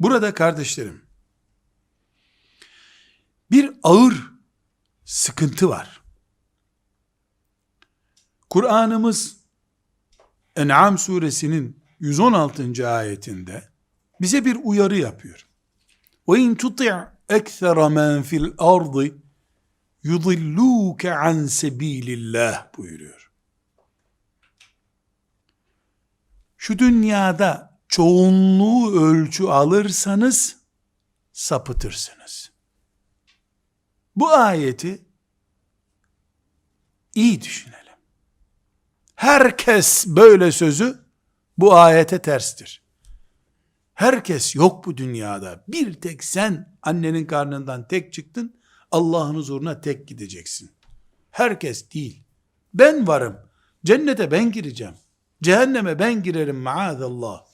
Burada kardeşlerim bir ağır sıkıntı var. Kur'an'ımız En'am suresinin 116. ayetinde bize bir uyarı yapıyor. Ve in tuti' ekser men fil ardı yudilluke an sebilillah buyuruyor. Şu dünyada çoğunluğu ölçü alırsanız sapıtırsınız. Bu ayeti iyi düşünelim. Herkes böyle sözü bu ayete terstir. Herkes yok bu dünyada. Bir tek sen annenin karnından tek çıktın. Allah'ın huzuruna tek gideceksin. Herkes değil. Ben varım. Cennete ben gireceğim. Cehenneme ben girerim maazallah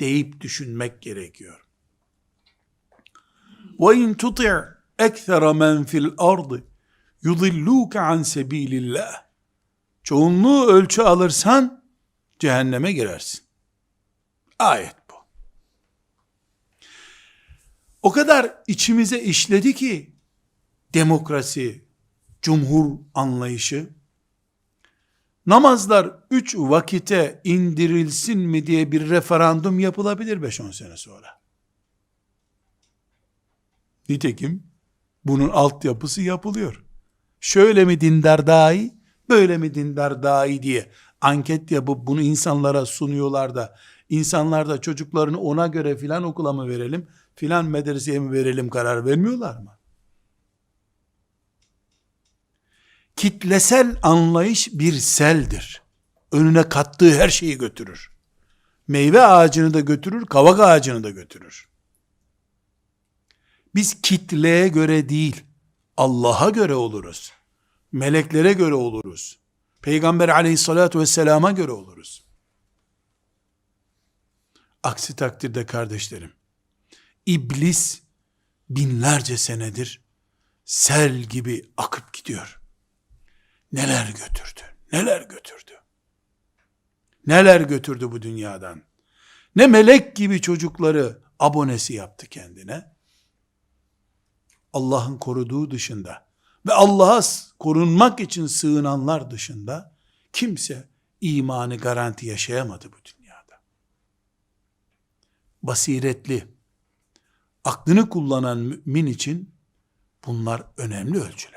deyip düşünmek gerekiyor. وَاِنْ تُطِعْ اَكْثَرَ مَنْ فِي الْأَرْضِ يُضِلُّوكَ عَنْ سَب۪يلِ اللّٰهِ Çoğunluğu ölçü alırsan cehenneme girersin. Ayet bu. O kadar içimize işledi ki demokrasi, cumhur anlayışı, namazlar üç vakite indirilsin mi diye bir referandum yapılabilir 5-10 sene sonra. Nitekim bunun altyapısı yapılıyor. Şöyle mi dindar daha iyi, böyle mi dindar daha iyi diye anket yapıp bunu insanlara sunuyorlar da insanlar da çocuklarını ona göre filan okula mı verelim, filan medreseye mi verelim karar vermiyorlar mı? Kitlesel anlayış bir seldir. Önüne kattığı her şeyi götürür. Meyve ağacını da götürür, kavak ağacını da götürür. Biz kitleye göre değil, Allah'a göre oluruz. Meleklere göre oluruz. Peygamber aleyhissalatu vesselama göre oluruz. Aksi takdirde kardeşlerim, iblis binlerce senedir sel gibi akıp gidiyor. Neler götürdü, neler götürdü. Neler götürdü bu dünyadan. Ne melek gibi çocukları abonesi yaptı kendine. Allah'ın koruduğu dışında ve Allah'a korunmak için sığınanlar dışında kimse imanı garanti yaşayamadı bu dünyada. Basiretli, aklını kullanan mümin için bunlar önemli ölçülerdir.